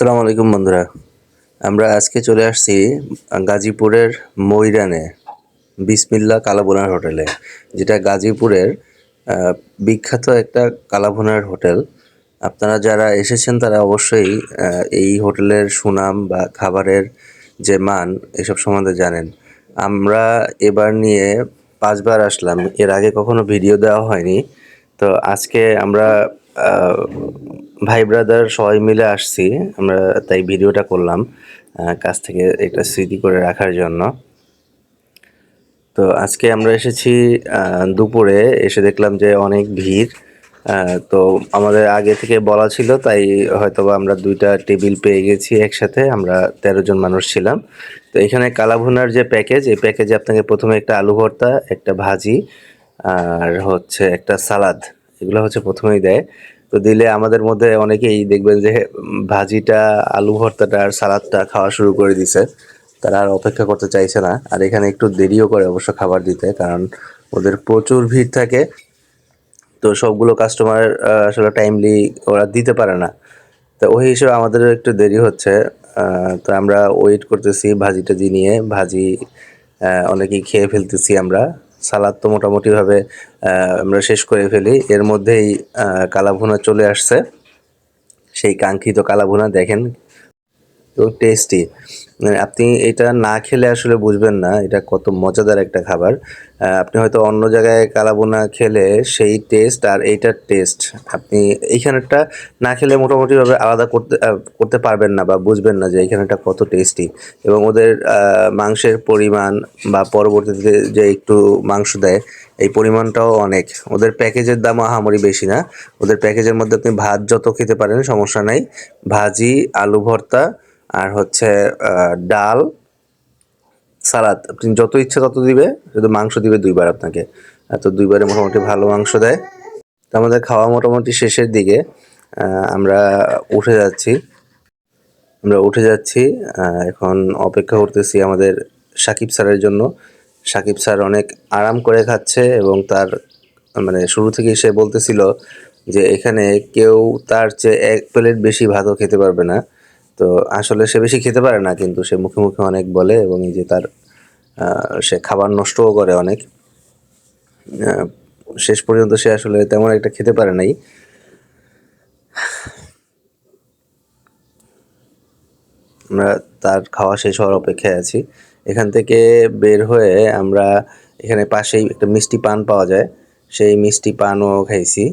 আসসালামু আলাইকুম বন্ধুরা। আমরা আজকে চলে আসছি গাজীপুরের ময়রানে বিসমিল্লা কালাবোনার হোটেলে, যেটা গাজীপুরের বিখ্যাত একটা কালাভুনার হোটেল। আপনারা যারা এসেছেন, তারা অবশ্যই এই হোটেলের সুনাম বা খাবারের যে মান, এসব সম্বন্ধে জানেন। আমরা এবার নিয়ে পাঁচবার আসলাম। এর আগে কখনো ভিডিও দেওয়া হয়নি। তো আজকে আমরা ভাই ব্রাদার সবাই মিলে আসছি। আমরা তাই ভিডিওটা করলাম কাছ থেকে এটা স্মৃতি করে রাখার জন্য। তো আজকে আমরা এসেছি দুপুরে। এসে দেখলাম যে অনেক ভিড় তো আমাদের আগে থেকে বলা ছিল, তাই হয়তোবা আমরা দুইটা টেবিল পেয়ে গেছি একসাথে। আমরা তেরো জন মানুষ ছিলাম। তো এখানে কালাভুনার যে প্যাকেজ, এই প্যাকেজে আপনাকে প্রথমে একটা আলু ভর্তা একটা ভাজি, আর হচ্ছে একটা সালাদ। এগুলো হচ্ছে প্রথমেই দেয়। তো দিলে আমাদের মধ্যে অনেকেই দেখবেন যে ভাজিটা, আলু ভর্তাটা আর সালাদটা খাওয়া শুরু করে দিছে। তারা আর অপেক্ষা করতে চাইছে না। আর এখানে একটু দেরিও করে অবশ্য খাবার দিতে, কারণ ওদের প্রচুর ভিড় থাকে। তো সবগুলো কাস্টমার আসলে টাইমলি ওরা দিতে পারে না। তো ওই হিসেবে আমাদেরও একটু দেরি হচ্ছে। তো আমরা ওয়েট করতেছি ভাজিটা দিয়ে নিয়ে। ভাজি অনেকেই খেয়ে ফেলতেছি আমরা। সালাদ তো মোটামুটিভাবে আমরা শেষ করে ফেলি। এর মধ্যেই কালাভুনা চলে আসছে। সেই কাঙ্ক্ষিত কালাভুনা দেখেন তো টেস্টি মানে আপনি এটা না খেলে আসলে বুঝবেন না, এটা কত মজাদার একটা খাবার। আপনি হয়তো অন্য জায়গায় কালাবোনা খেলে সেই টেস্ট আর এইটার টেস্ট আপনি এইখানেরটা না খেলে মোটামুটিভাবে আলাদা করতে করতে পারবেন না বা বুঝবেন না যে এইখানেটা কত টেস্টি এবং ওদের মাংসের পরিমাণ বা পরবর্তীতে যে একটু মাংস দেয়, এই পরিমাণটাও অনেক। ওদের প্যাকেজের দাম আহামরি বেশি না। ওদের প্যাকেজের মধ্যে আপনি ভাত যত খেতে পারেন সমস্যা নাই। ভাজি, আলু ভর্তা আর হচ্ছে ডাল, সালাদ। আপনি যত ইচ্ছা তত দিবে, শুধু মাংস দিবে দুইবার আপনাকে। তো দুইবারে মোটামুটি ভালো মাংস দেয়। তো আমাদের খাওয়া মোটামুটি শেষের দিকে আমরা উঠে যাচ্ছি। আমরা উঠে যাচ্ছি এখন অপেক্ষা করতেছি আমাদের সাকিব স্যারের জন্য। সাকিব স্যার অনেক আরাম করে খাচ্ছে এবং তার মানে শুরু থেকেই সে বলতেছিল যে, এখানে কেউ তার চেয়ে এক প্লেট বেশি ভাতও খেতে পারবে না। তো আসলে সে বেশি খেতে পারে না, কিন্তু সে মুখে মুখে অনেক বলে এবং এই যে তার সে খাবার নষ্টও করে অনেক। শেষ পর্যন্ত সে আসলে তেমন একটা খেতে পারে নাই। আমরা তার খাওয়া শেষ হওয়ার অপেক্ষায় আছি। এখান থেকে বের হয়ে আমরা এখানে পাশেই একটা মিষ্টি পান পাওয়া যায়। সেই মিষ্টি পানও খাইছি।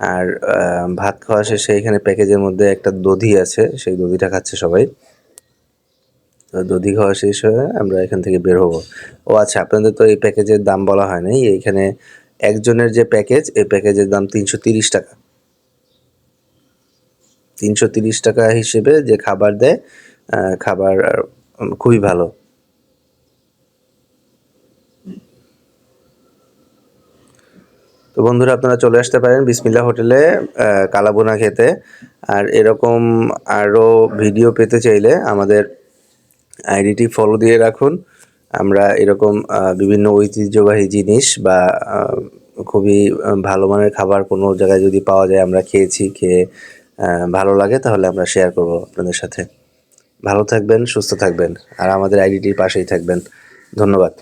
আর ভাত খাওয়া শেষে এখানে প্যাকেজের মধ্যে একটা দধি আছে, সেই দধিটা খাচ্ছে সবাই। তো দধি খাওয়া শেষ হয়ে আমরা এখান থেকে বের হব। ও আচ্ছা আপনাদের তো এই প্যাকেজের দাম বলা হয় নাই এইখানে একজনের যে প্যাকেজ, এই প্যাকেজের দাম তিনশো তিরিশ টাকা। তিনশো তিরিশ টাকা হিসেবে যে খাবার দেয় খাবার খুবই ভালো। তো বন্ধুরা আপনারা চলে আসতে পারেন বিসমিল্লা হোটেলে কালাবোনা খেতে। আর এরকম আরও ভিডিও পেতে চাইলে আমাদের আইডিটি ফলো দিয়ে রাখুন। আমরা এরকম বিভিন্ন ঐতিহ্যবাহী জিনিস বা খুবই ভালো মানের খাবার কোনো জায়গায় যদি পাওয়া যায় আমরা খেয়েছি, খেয়ে ভালো লাগে, তাহলে আমরা শেয়ার করব আপনাদের সাথে। ভালো থাকবেন, সুস্থ থাকবেন, আর আমাদের আইডিটির পাশেই থাকবেন। ধন্যবাদ।